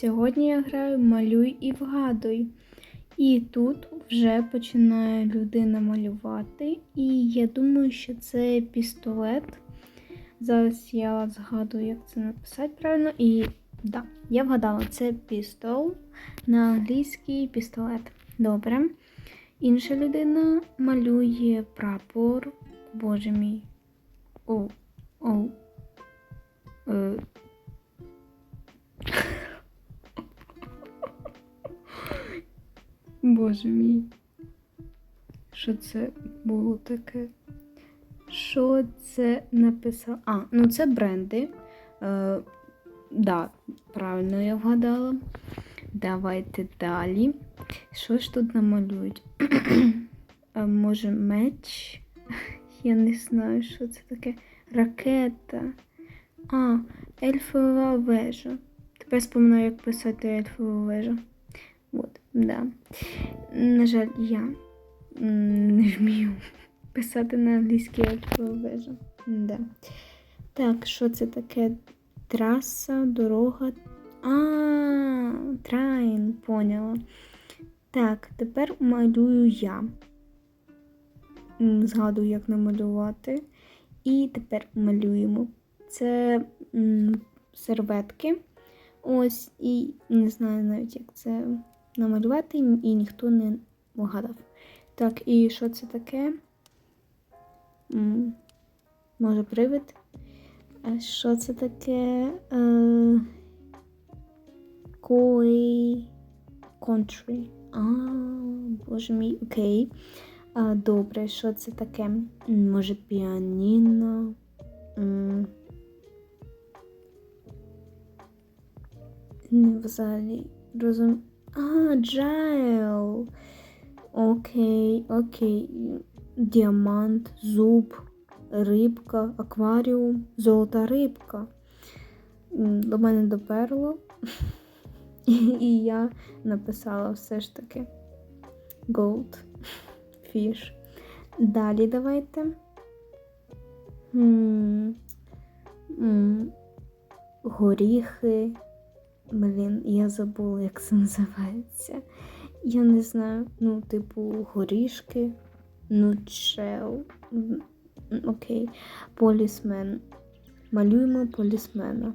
Сьогодні я граю малюй і вгадуй. І тут вже починає людина малювати. І я думаю, що це пістолет. Зараз я згадую, як це написати правильно. І да, я вгадала, це пістол на англійський пістолет. Добре. Інша людина малює прапор. Боже мій. О, о. Боже мій. Що це було таке? Що це написав? А, ну це бренди. Е, да, правильно я вгадала. Давайте далі. Що ж тут намалюють? а, може, меч? Я не знаю, що це таке. Ракета. А, ельфова вежа. Тепер споминаю, як писати ельфову вежу. От, да. На жаль, я не вмію писати на англійській ельфова вежа. Да. Так, що це таке? Траса, дорога. А, трайн, поняла. Так, тепер малюю я. Згадую, як намалювати. І тепер малюємо. Це серветки. Ось, і не знаю навіть, як це намалювати, і ніхто не вгадав. Так, і що це таке? Може, привид? А що це таке? Е, Кой country. А, боже мій, окей. А, добре, що це таке? Може, піаніно? Не взагалі розум. А, джайл. Окей, окей. Діамант, зуб, рибка, акваріум, золота рибка. До мене доперло. І я написала все ж таки gold fish. Далі давайте. Горіхи. Блін, я забула, як це називається. Я не знаю, ну, типу, горішки, нучел. М, Окей. Полісмен. Малюємо полісмена.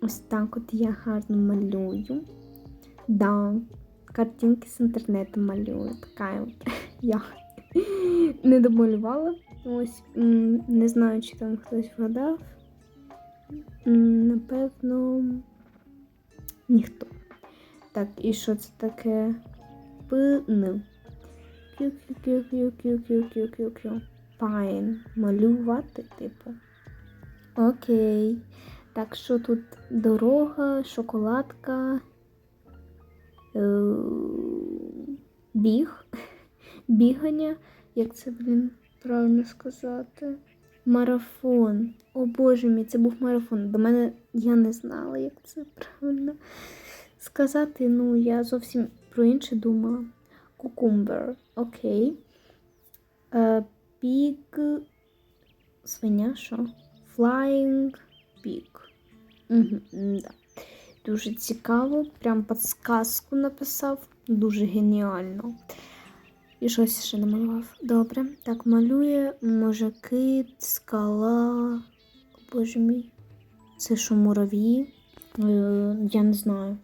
Ось так от я гарно малюю. Да, картинки з інтернету малюю. Така от я не домалювала. Ось, не знаю, чи там хтось вгадав. Напевно, ніхто. Так, і що це таке? Пин. Кю-кю-кю-кю-кю-кю-кю-кю. Пайн. Малювати, типу. Окей. Так що тут дорога, шоколадка, е, біг, бігання, як це, блін, правильно сказати? Марафон. О боже мій, це був марафон. До мене я не знала, як це правильно сказати. Ну, я зовсім про інше думала. Кукумбер. Окей. Е, Піг. Свиня, що? Flying Pig. Дуже цікаво. Прям підсказку написав. Дуже геніально. І щось ще намалював. Добре. Так, малює, може, кит, скала. Боже мій. Це що, мурав'ї? Е, Я не знаю.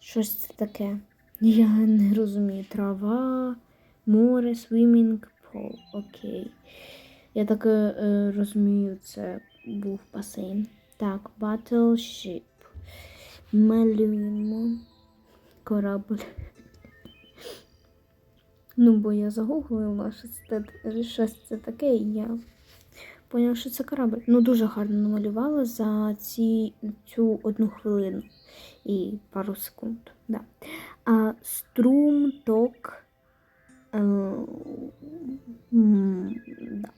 Щось це таке. Я не розумію. Трава, море, свімінг, пол. Окей. Я так е, розумію, це був басейн. Так, Battleship. Малюємо корабль. Ну, бо я загуглила, що це, щось це таке, і я поняла, що це корабль. Ну, дуже гарно намалювала за ці, цю одну хвилину і пару секунд. Да. А струм, ток. Е, да.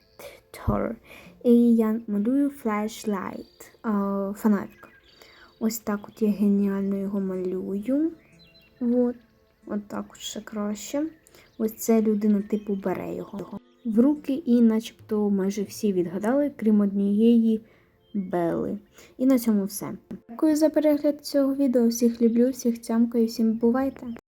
Тор. І я малюю флешлайт, фонарик. Ось так от я геніально його малюю. От. От так от ще краще. Ось це людина типу бере його в руки, і начебто майже всі відгадали, крім однієї бели. І на цьому все. Дякую за перегляд цього відео. Всіх люблю, всіх цямкаю, всім бувайте!